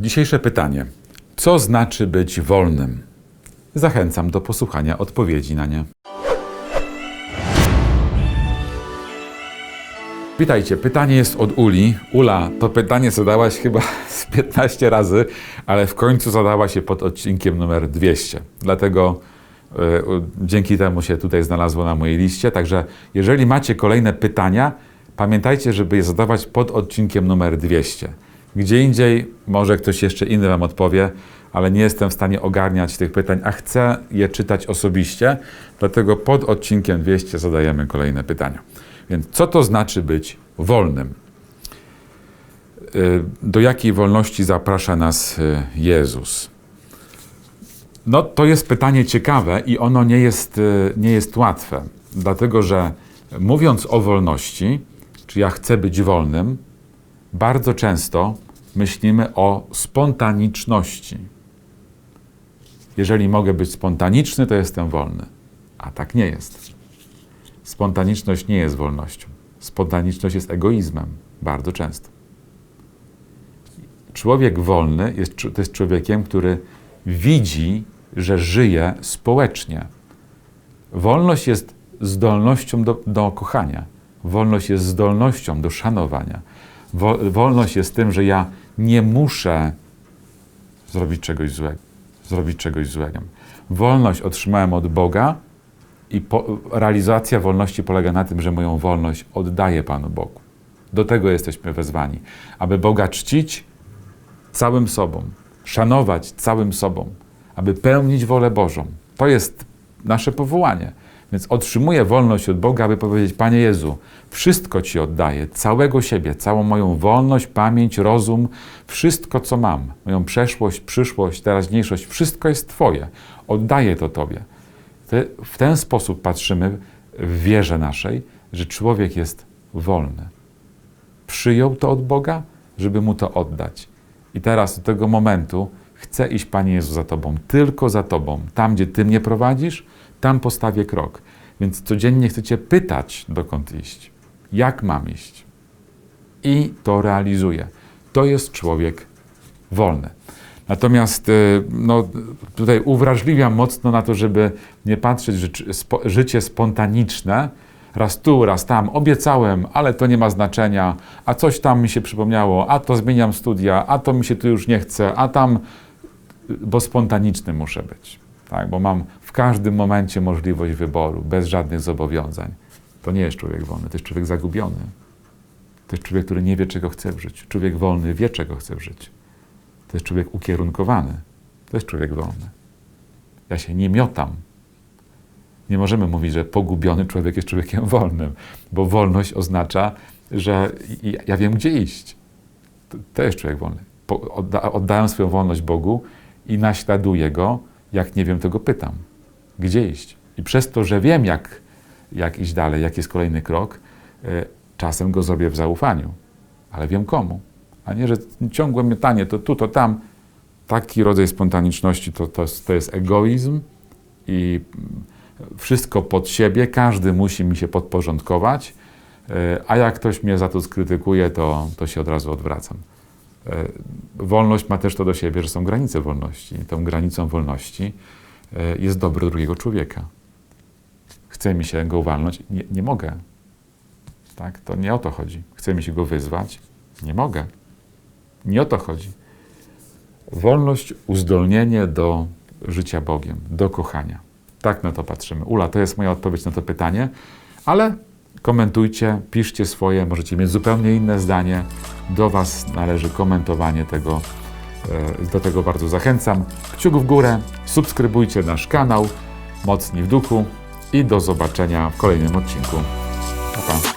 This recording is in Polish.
Dzisiejsze pytanie. Co znaczy być wolnym? Zachęcam do posłuchania odpowiedzi na nie. Witajcie. Pytanie jest od Uli. Ula, to pytanie zadałaś chyba z 15 razy, ale w końcu zadała się pod odcinkiem numer 200. Dlatego y, dzięki temu się tutaj znalazło na mojej liście. Także jeżeli macie kolejne pytania, pamiętajcie, żeby je zadawać pod odcinkiem numer 200. Gdzie indziej może ktoś jeszcze inny Wam odpowie, ale nie jestem w stanie ogarniać tych pytań, a chcę je czytać osobiście, dlatego pod odcinkiem 200 zadajemy kolejne pytania. Więc co to znaczy być wolnym? Y, Do jakiej wolności zaprasza nas y, Jezus? No, to jest pytanie ciekawe i ono nie jest, y, nie jest łatwe, dlatego że mówiąc o wolności, czy ja chcę być wolnym, bardzo często myślimy o spontaniczności. Jeżeli mogę być spontaniczny, to jestem wolny. A tak nie jest. Spontaniczność nie jest wolnością. Spontaniczność jest egoizmem, bardzo często. Człowiek wolny jest, to jest człowiekiem, który widzi, że żyje społecznie. Wolność jest zdolnością do, do kochania. Wolność jest zdolnością do szanowania. Wo, wolność jest tym, że ja nie muszę zrobić czegoś złego. Zrobić czegoś złego. Wolność otrzymałem od Boga i po, realizacja wolności polega na tym, że moją wolność oddaję Panu Bogu. Do tego jesteśmy wezwani, aby Boga czcić całym sobą, szanować całym sobą, aby pełnić wolę Bożą. To jest nasze powołanie. Więc otrzymuję wolność od Boga, aby powiedzieć: Panie Jezu, wszystko Ci oddaję, całego siebie, całą moją wolność, pamięć, rozum, wszystko co mam, moją przeszłość, przyszłość, teraźniejszość, wszystko jest Twoje. Oddaję to Tobie. W ten sposób patrzymy w wierze naszej, że człowiek jest wolny. Przyjął to od Boga, żeby mu to oddać. I teraz do tego momentu chcę iść, Panie Jezu, za Tobą, tylko za Tobą. Tam, gdzie Ty mnie prowadzisz, tam postawię krok. Więc codziennie chcę Cię pytać, dokąd iść, jak mam iść. I to realizuję. To jest człowiek wolny. Natomiast y, no, tutaj uwrażliwiam mocno na to, żeby nie patrzeć, że życie spontaniczne, raz tu, raz tam, obiecałem, ale to nie ma znaczenia, a coś tam mi się przypomniało, a to zmieniam studia, a to mi się tu już nie chce, a tam, bo spontaniczny muszę być, tak? bo mam w każdym momencie możliwość wyboru, bez żadnych zobowiązań. To nie jest człowiek wolny, to jest człowiek zagubiony. To jest człowiek, który nie wie, czego chce w życiu. Człowiek wolny wie, czego chce w życiu. To jest człowiek ukierunkowany. To jest człowiek wolny. Ja się nie miotam. Nie możemy mówić, że pogubiony człowiek jest człowiekiem wolnym, bo wolność oznacza, że ja wiem, gdzie iść. To, to jest człowiek wolny. Po, odda, oddałem swoją wolność Bogu i naśladuję Go. Jak nie wiem, to Go pytam. Gdzie iść? I przez to, że wiem, jak, jak iść dalej, jaki jest kolejny krok, y, czasem Go zrobię w zaufaniu. Ale wiem komu. A nie, że ciągłe miotanie to tu, to tam. Taki rodzaj spontaniczności to, to, to jest egoizm i mm, wszystko pod siebie, każdy musi mi się podporządkować, e, a jak ktoś mnie za to skrytykuje, to, to się od razu odwracam. E, Wolność ma też to do siebie, że są granice wolności. Tą granicą wolności e, jest dobro drugiego człowieka. Chce mi się go uwalnąć, nie, nie mogę. Tak? To nie o to chodzi. Chce mi się go wyzwać, nie mogę. Nie o to chodzi. Wolność, uzdolnienie do życia Bogiem, do kochania. Tak na to patrzymy. Ula, to jest moja odpowiedź na to pytanie, ale komentujcie, piszcie swoje, możecie mieć zupełnie inne zdanie. Do Was należy komentowanie tego. E, Do tego bardzo zachęcam. Kciuk w górę, subskrybujcie nasz kanał Mocni w Duchu i do zobaczenia w kolejnym odcinku. Pa, pa.